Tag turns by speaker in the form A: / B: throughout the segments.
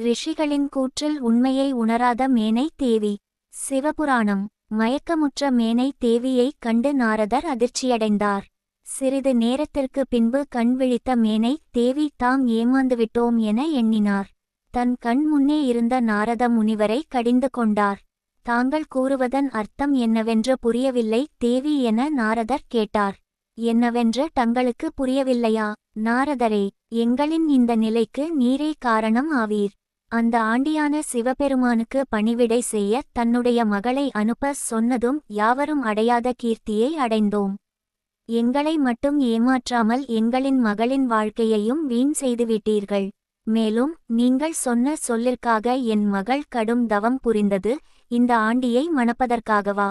A: ரிஷிகளின் கூற்றில் உண்மையை உணராத மேனை தேவி. சிவபுராணம். மயக்கமுற்ற மேனை தேவியைக் கண்டு நாரதர் அதிர்ச்சியடைந்தார். சிறிது நேரத்திற்கு பின்பு கண் விழித்த மேனை தேவி தாம் ஏமாந்துவிட்டோம் என எண்ணினார். தன் கண் முன்னே இருந்த நாரத முனிவரை கடிந்து கொண்டார். தாங்கள் கூறுவதன் அர்த்தம் என்னவென்று புரியவில்லை தேவி என நாரதர் கேட்டார். என்னவென்று தங்களுக்கு புரியவில்லையா? நாரதரே எங்களின் இந்த நிலைக்கு நீரே காரணம் ஆவீர். அந்த ஆண்டியான சிவபெருமானுக்கு பணிவிடை செய்ய தன்னுடைய மகளை அனுப்ப சொன்னதும் யாவரும் அடையாத கீர்த்தியை அடைந்தோம். எங்களை மட்டும் ஏமாற்றாமல் எங்களின் மகளின் வாழ்க்கையையும் வீண் செய்துவிட்டீர்கள். மேலும் நீங்கள் சொன்ன சொல்லிற்காக என் மகள் கடும் தவம் புரிந்தது இந்த ஆண்டியை மணப்பதற்காகவா?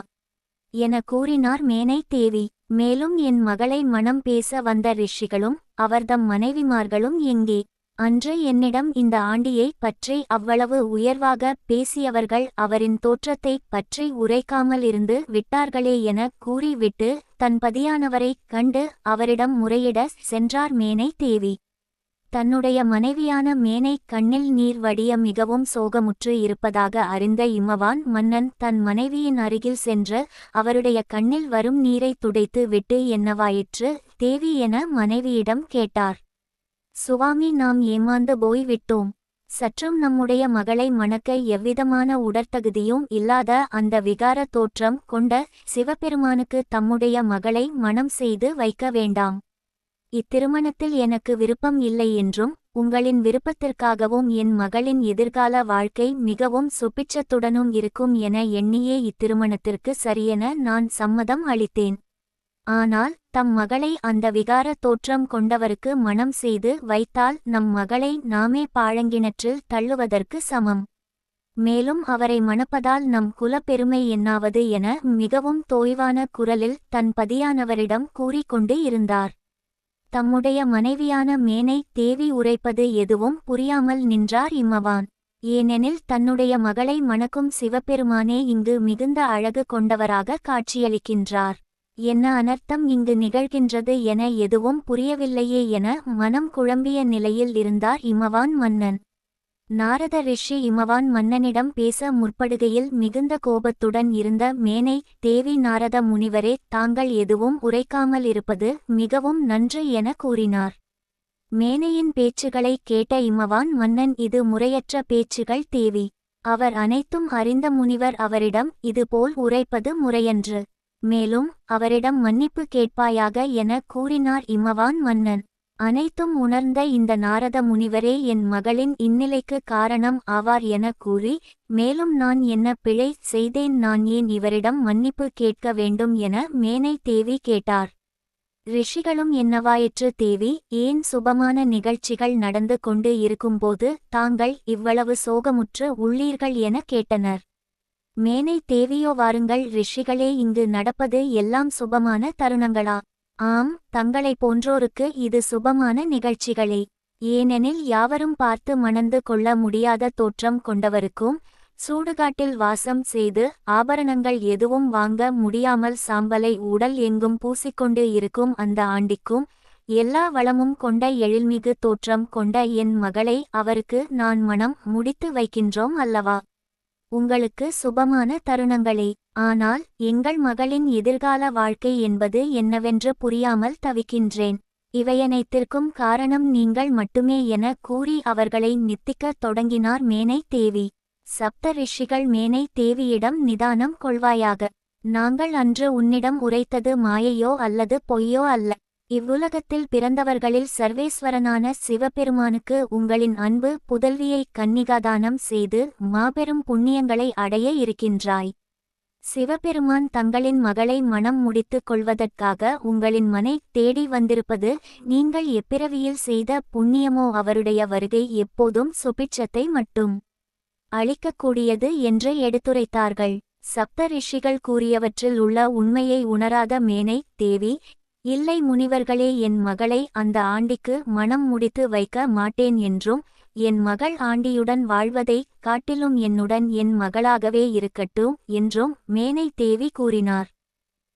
A: என கூறினார் மேனை தேவி. மேலும் என் மகளை மனம் பேச வந்த ரிஷிகளும் அவர்தம் மனைவிமார்களும் எங்கே? அன்று என்னிடம் இந்த ஆண்டியை பற்றி அவ்வளவு உயர்வாக பேசியவர்கள் அவரின் தோற்றத்தைப் பற்றி உரைக்காமல் இருந்து விட்டார்களே என கூறிவிட்டு தன் பதியானவரைக் கண்டு அவரிடம் முறையிட சென்றார் மேனை தேவி. தன்னுடைய மனைவியான மேனை கண்ணில் நீர் வடிய மிகவும் சோகமுற்று இருப்பதாக அறிந்த இம்மவான் மன்னன் தன் மனைவியின் அருகில் சென்று அவருடைய கண்ணில் வரும் நீரை துடைத்து விட்டு என்னவாயிற்று? தேவி என மனைவியிடம் கேட்டார். சுவாமி நாம் ஏமாந்து போய்விட்டோம். சற்றும் நம்முடைய மகளை மணக்க எவ்விதமான உடற்தகுதியும் இல்லாத அந்த விகார தோற்றம் கொண்ட சிவபெருமானுக்கு தம்முடைய மகளை மணம் செய்து வைக்க வேண்டாம். இத்திருமணத்தில் எனக்கு விருப்பம் இல்லை என்றும் உங்களின் விருப்பத்திற்காகவும் என் மகளின் எதிர்கால வாழ்க்கை மிகவும் சுபிட்சத்துடனும் இருக்கும் என எண்ணியே இத்திருமணத்திற்கு சரியென நான் சம்மதம் அளித்தேன். ஆனால் தம் மகளை அந்த விகார தோற்றம் கொண்டவருக்கு மணம் செய்து வைத்தால் நம் மகளை நாமே பாழங்கிணற்றில் தள்ளுவதற்கு சமம். மேலும் அவரை மணப்பதால் நம் குலப்பெருமை என்னாவது என மிகவும் தோய்வான குரலில் தன் பதியானவரிடம் கூறிக்கொண்டு இருந்தார். தம்முடைய மனைவியான மேனை தேவி உரைப்பது எதுவும் புரியாமல் நின்றார் இம்மவான். ஏனெனில் தன்னுடைய மகளை மணக்கும் சிவபெருமானே இங்கு மிகுந்த அழகு கொண்டவராக காட்சியளிக்கின்றார். என்ன அனர்த்தம் இங்கு நிகழ்கின்றது என எதுவும் புரியவில்லையே என மனம் குழம்பிய நிலையில் இருந்தார் இமவான் மன்னன். நாரத ரிஷி இமவான் மன்னனிடம் பேச முற்படுகையில் மிகுந்த கோபத்துடன் இருந்த மேனை தேவி நாரத முனிவரே தாங்கள் எதுவும் உரைக்காமல் இருப்பது மிகவும் நன்று என கூறினார். மேனையின் பேச்சுகளை கேட்ட இமவான் மன்னன் இது முறையற்ற பேச்சுகள் தேவி. அவர் அனைத்தும் அறிந்த முனிவர் அவரிடம் இதுபோல் உரைப்பது முறையன்று. மேலும் அவரிடம் மன்னிப்பு கேட்பாயாக என கூறினார் இமவான் மன்னன். அனைத்தும் உணர்ந்த இந்த நாரத முனிவரே என் மகளின் இந்நிலைக்கு காரணம் ஆவார் என கூறி மேலும் நான் என்ன பிழை செய்தேன்? நான் ஏன் இவரிடம் மன்னிப்பு கேட்க வேண்டும்? என மேனை தேவி கேட்டார். ரிஷிகளும் என்னவாயிற்று தேவி? ஏன் சுபமான நிகழ்ச்சிகள் நடந்து கொண்டு இருக்கும்போது தாங்கள் இவ்வளவு சோகமுற்று உள்ளீர்கள்? என கேட்டனர். மேனை தேவியோ வாருங்கள் ரிஷிகளே இங்கு நடப்பது எல்லாம் சுபமான தருணங்களா? ஆம் தங்களைப் போன்றோருக்கு இது சுபமான நிகழ்ச்சிகளே. ஏனெனில் யாவரும் பார்த்து மணந்து கொள்ள முடியாத தோற்றம் கொண்டவருக்கும் சூடுகாட்டில் வாசம் செய்து ஆபரணங்கள் எதுவும் வாங்க முடியாமல் சாம்பலை உடல் எங்கும் பூசிக்கொண்டு இருக்கும் அந்த ஆண்டிக்கும் எல்லா வளமும் கொண்ட எழில்மிகு தோற்றம் கொண்ட என் மகளை அவருக்கு நான் மனம் முடித்து வைக்கின்றோம் அல்லவா? உங்களுக்கு சுபமான தருணங்களே. ஆனால் எங்கள் மகளின் எதிர்கால வாழ்க்கை என்பது என்னவென்று புரியாமல் தவிக்கின்றேன். இவையனைத்திற்கும் காரணம் நீங்கள் மட்டுமே என கூறி அவர்களை நித்திக்கத் தொடங்கினார் மேனை தேவி. சப்த ரிஷிகள் மேனை தேவியிடம் நிதானம் கொள்வாயாக. நாங்கள் அன்று உன்னிடம் உரைத்தது மாயையோ அல்லது பொய்யோ அல்ல. இவ்வுலகத்தில் பிறந்தவர்களில் சர்வேஸ்வரனான சிவபெருமானுக்கு உங்களின் அன்பு புதல்வியை கன்னிகாதானம் செய்து மாபெரும் புண்ணியங்களை அடைய இருக்கின்றாய். சிவபெருமான் தங்களின் மகளை மனம் முடித்துக் கொள்வதற்காக உங்களின் மனை தேடி வந்திருப்பது நீங்கள் எப்பிறவியில் செய்த புண்ணியமோ அவருடைய வருகை எப்போதும் சுபிட்சத்தை மட்டும் அளிக்கக்கூடியது என்று எடுத்துரைத்தார்கள். சப்த ரிஷிகள் கூறியவற்றில் உள்ள உண்மையை உணராத மேனை தேவி இல்லை முனிவர்களே என் மகளை அந்த ஆண்டிக்கு மனம் முடித்து வைக்க மாட்டேன் என்றும் என் மகள் ஆண்டியுடன் வாழ்வதை காட்டிலும் என்னுடன் என் மகளாகவே இருக்கட்டும் என்றும் மேனை தேவி கூறினார்.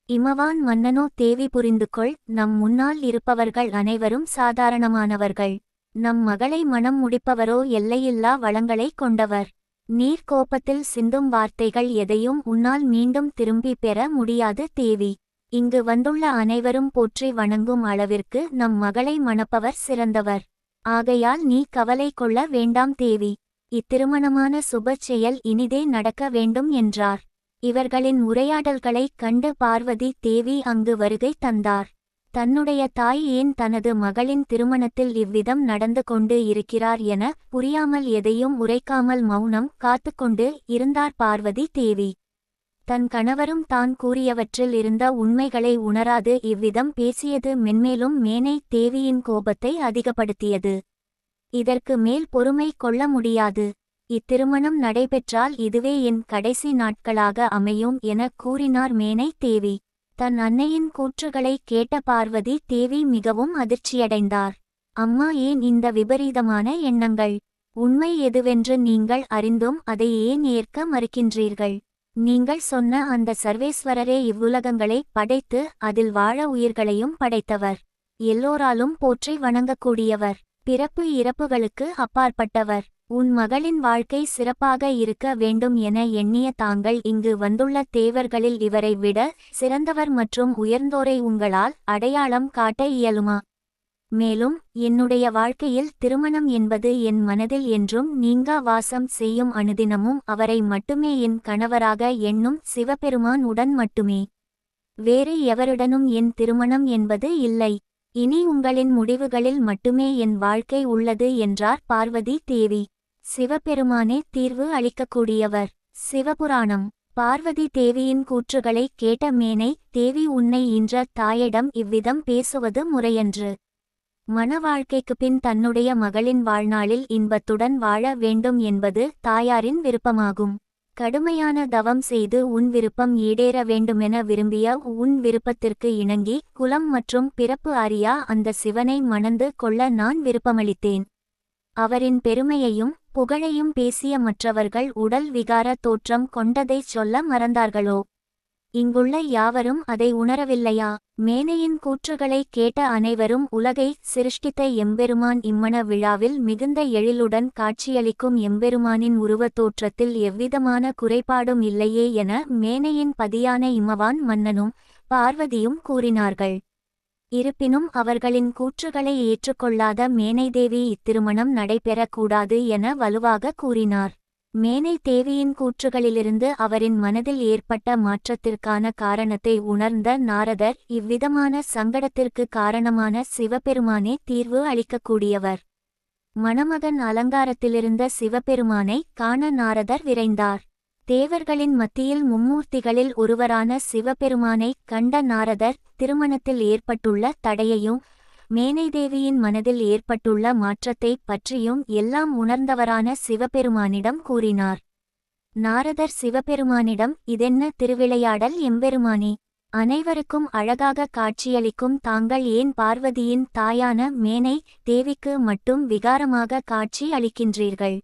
A: இமவான் மன்னனோ தேவி புரிந்துகொள் நம் முன்னால் இருப்பவர்கள் அனைவரும் சாதாரணமானவர்கள். நம் மகளை மனம் முடிப்பவரோ எல்லையில்லா வளங்களை கொண்டவர். நீர் கோபத்தில் சிந்தும் வார்த்தைகள் எதையும் உன்னால் மீண்டும் திரும்பி பெற முடியாது தேவி. இங்கு வந்துள்ள அனைவரும் போற்றி வணங்கும் அளவிற்கு நம் மகளை மணப்பவர் சிறந்தவர். ஆகையால் நீ கவலை கொள்ள வேண்டாம் தேவி. இத்திருமணமான சுப செயல் இனிதே நடக்க வேண்டும் என்றார். இவர்களின் உரையாடல்களைக் கண்டு பார்வதி தேவி அங்கு வருகை தந்தார். தன்னுடைய தாய் ஏன் தனது மகளின் திருமணத்தில் இவ்விதம் நடந்து கொண்டு இருக்கிறார் என புரியாமல் எதையும் உரைக்காமல் மௌனம் காத்துக்கொண்டு இருந்தார் பார்வதி தேவி. தன் கணவரும் தான் கூறியவற்றில் இருந்த உண்மைகளை உணராது இவ்விதம் பேசியது மென்மேலும் மேனை தேவியின் கோபத்தை அதிகப்படுத்தியது. இதற்கு மேல் பொறுமை கொள்ள முடியாது. இத்திருமணம் நடைபெற்றால் இதுவே என் கடைசி நாட்களாக அமையும் என கூறினார் மேனை தேவி. தன் அன்னையின் கூற்றுகளை கேட்ட பார்வதி தேவி மிகவும் அதிர்ச்சியடைந்தார். அம்மா ஏன் இந்த விபரீதமான எண்ணங்கள்? உண்மை எதுவென்று நீங்கள் அறிந்தும் அதை ஏன் ஏற்க மறுக்கின்றீர்கள்? நீங்கள் சொன்ன அந்த சர்வேஸ்வரரே இவ்வுலகங்களை படைத்து அதில் வாழ உயிர்களையும் படைத்தவர். எல்லோராலும் போற்றி வணங்கக்கூடியவர். பிறப்பு இறப்புகளுக்கு அப்பாற்பட்டவர். உன் மகளின் வாழ்க்கை சிறப்பாக இருக்க வேண்டும் என எண்ணிய தாங்கள் இங்கு வந்துள்ள தேவர்களில் இவரை விட சிறந்தவர் மற்றும் உயர்ந்தோரை உங்களால் அடையாளம் காட்ட இயலுமா? மேலும் என்னுடைய வாழ்க்கையில் திருமணம் என்பது என் மனதில் என்றும் நீங்கா வாசம் செய்யும் அனுதினமும் அவரை மட்டுமே என் கணவராக எண்ணும் சிவபெருமான் உடன் மட்டுமே. வேறு எவருடனும் என் திருமணம் என்பது இல்லை. இனி உங்களின் முடிவுகளில் மட்டுமே என் வாழ்க்கை உள்ளது என்றார் பார்வதி தேவி. சிவபெருமானே தீர்வு அளிக்கக்கூடியவர். சிவபுராணம். பார்வதி தேவியின் கூற்றுகளை கேட்ட மேனை தேவி உன்னை இன்ற தாயிடம் இவ்விதம் பேசுவது முறையன்று. மண வாழ்க்கைக்கு பின் தன்னுடைய மகளின் வாழ்நாளில் இன்பத்துடன் வாழ வேண்டும் என்பது தாயாரின் விருப்பமாகும். கடுமையான தவம் செய்து உன் விருப்பம் ஈடேற வேண்டுமென விரும்பிய உன் விருப்பத்திற்கு இணங்கி குலம் மற்றும் பிறப்பு அறியா அந்த சிவனை மணந்து கொள்ள நான் விருப்பமளித்தேன். அவரின் பெருமையையும் புகழையும் பேசிய மற்றவர்கள் உடல் விகார தோற்றம் கொண்டதைச் சொல்ல மறந்தார்களோ? இங்குள்ள யாவரும் அதை உணரவில்லையா? மேனையின் கூற்றுகளை கேட்ட அனைவரும் உலகை சிருஷ்டித்த எம்பெருமான் இம்மண விழாவில் மிகுந்த எழிலுடன் காட்சியளிக்கும் எம்பெருமானின் உருவத் தோற்றத்தில் எவ்விதமான குறைபாடும் இல்லையே என மேனையின் பதியான இமவான் மன்னனும் பார்வதியும் கூறினார்கள். இருப்பினும் அவர்களின் கூற்றுகளை ஏற்றுக்கொள்ளாத மேனைதேவி இத்திருமணம் நடைபெறக்கூடாது என வலுவாக கூறினார். மேனை தேவியின் கூற்றுகளிலிருந்து அவரின் மனதில் ஏற்பட்ட மாற்றத்திற்கான காரணத்தை உணர்ந்த நாரதர் இவ்விதமான சங்கடத்திற்கு காரணமான சிவபெருமானே தீர்வு அளிக்கக்கூடியவர். மணமகன் அலங்காரத்திலிருந்த சிவபெருமானை காண நாரதர் விரைந்தார். தேவர்களின் மத்தியில் மும்மூர்த்திகளில் ஒருவரான சிவபெருமானை கண்ட நாரதர் திருமணத்தில் ஏற்பட்டுள்ள தடையையும் மேனைதேவியின் மனதில் ஏற்பட்டுள்ள மாற்றத்தைப் பற்றியும் எல்லாம் உணர்ந்தவரான சிவபெருமானிடம் கூறினார். நாரதர் சிவபெருமானிடம் இதென்ன திருவிளையாடல் எம்பெருமானே! அனைவருக்கும் அழகாக காட்சியளிக்கும் தாங்கள் ஏன் பார்வதியின் தாயான மேனை தேவிக்கு மட்டும் விகாரமாக காட்சி அளிக்கின்றீர்கள்?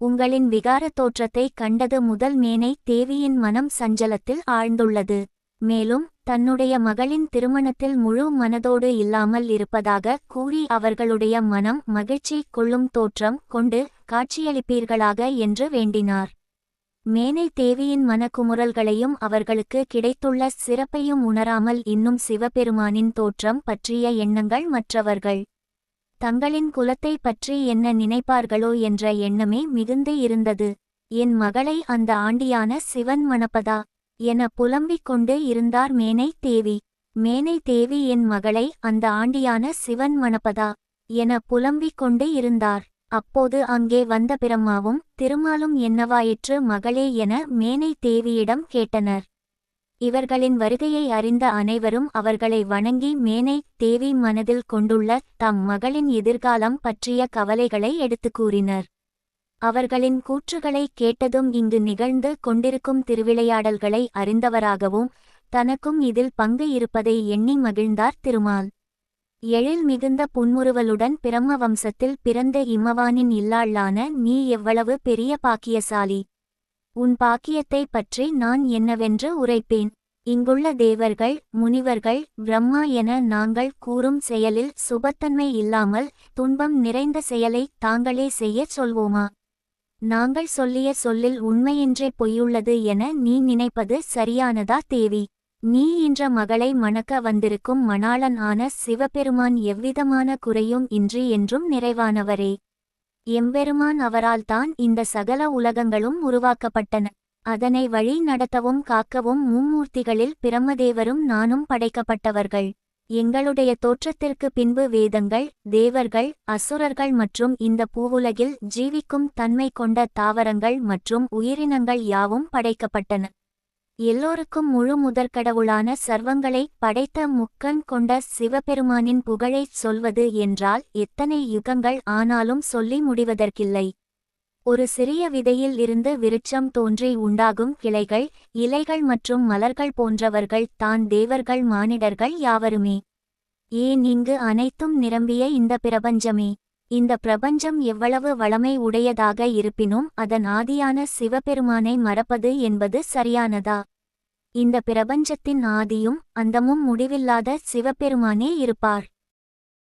A: உங்களின் விகார தோற்றத்தை கண்டது முதல் மேனை தேவியின் மனம் சஞ்சலத்தில் ஆழ்ந்துள்ளது. மேலும் தன்னுடைய மகளின் திருமணத்தில் முழு மனதோடு இல்லாமல் இருப்பதாக கூறி அவர்களுடைய மனம் மகிழ்ச்சி கொள்ளும் தோற்றம் கொண்டு காட்சியளிப்பீர்களாக என்று வேண்டினார். மேனை தேவியின் மனக்குமுறல்களையும் அவர்களுக்கு கிடைத்துள்ள சிறப்பையும் உணராமல் இன்னும் சிவபெருமானின் தோற்றம் பற்றிய எண்ணங்கள் மற்றவர்கள். தங்களின் குலத்தை பற்றி என்ன நினைப்பார்களோ என்ற எண்ணமே மிகுந்து இருந்தது. என் மகளை அந்த ஆண்டியான சிவன் மணப்பதா? என புலம்பிக் கொண்டு இருந்தார் மேனை தேவி. மேனை தேவி என் மகளை அந்த ஆண்டியான சிவன் மணப்பதா என புலம்பிக் கொண்டு இருந்தார். அப்போது அங்கே வந்த பிரம்மாவும் திருமாலும் என்னவாயிற்று மகளே என மேனை தேவியிடம் கேட்டனர். இவர்களின் வருகையை அறிந்த அனைவரும் அவர்களை வணங்கி மேனை தேவி மனதில் கொண்டுள்ள தம் மகளின் எதிர்காலம் பற்றிய கவலைகளை எடுத்துக் கூறினர். அவர்களின் கூற்றுகளை கேட்டதும் இங்கு நிகழ்ந்து கொண்டிருக்கும் திருவிளையாடல்களை அறிந்தவராகவும் தனக்கும் இதில் பங்கு இருப்பதை எண்ணி மகிழ்ந்தார் திருமால். எழில் மிகுந்த புன்முறுவலுடன் பிரம்ம வம்சத்தில் பிறந்த இம்மவானின் இல்லாளான நீ எவ்வளவு பெரிய பாக்கியசாலி. உன் பாக்கியத்தை பற்றி நான் என்னவென்று உரைப்பேன். இங்குள்ள தேவர்கள் முனிவர்கள் பிரம்மா என நாங்கள் கூறும் செயலில் சுபத்தன்மை இல்லாமல் துன்பம் நிறைந்த செயலை தாங்களே செய்யச் சொல்வோமா? நாங்கள் சொல்லிய சொல்லில் உண்மையின்றே பொய்யுள்ளது என நீ நினைப்பது சரியானதா தேவி? நீ என்ற மகளை மணக்க வந்திருக்கும் மணாளன் ஆன சிவபெருமான் எவ்விதமான குறையும் இன்றி என்றும் நிறைவானவரே. எம்பெருமான் அவரால்தான் இந்த சகல உலகங்களும் உருவாக்கப்பட்டன. அதனை வழி நடத்தவும் காக்கவும் மும்மூர்த்திகளில் பிரம்மதேவரும் நானும் படைக்கப்பட்டவர்கள். எங்களுடைய தோற்றத்திற்கு பின்பு வேதங்கள் தேவர்கள் அசுரர்கள் மற்றும் இந்த பூவுலகில் ஜீவிக்கும் தன்மை கொண்ட தாவரங்கள் மற்றும் உயிரினங்கள் யாவும் படைக்கப்பட்டன. எல்லோருக்கும் முழு முதற்கடவுளான சர்வங்களை படைத்த முக்கண் கொண்ட சிவபெருமானின் புகழைச் சொல்வது என்றால் எத்தனை யுகங்கள் ஆனாலும் சொல்லி முடிவதற்கில்லை. ஒரு சிறிய விதையில் இருந்து விருட்சம் தோன்றி உண்டாகும் கிளைகள் இலைகள் மற்றும் மலர்கள் போன்றவர்கள் தான் தேவர்கள் மானிடர்கள் யாவருமே. ஏன் இங்கு அனைத்தும் நிரம்பிய இந்த பிரபஞ்சமே? இந்த பிரபஞ்சம் எவ்வளவு வளமை உடையதாக இருப்பினும் அதன் ஆதியான சிவபெருமானை மறப்பது என்பது சரியானதா? இந்த பிரபஞ்சத்தின் ஆதியும் அந்தமும் முடிவில்லாத சிவபெருமானே இருப்பார்.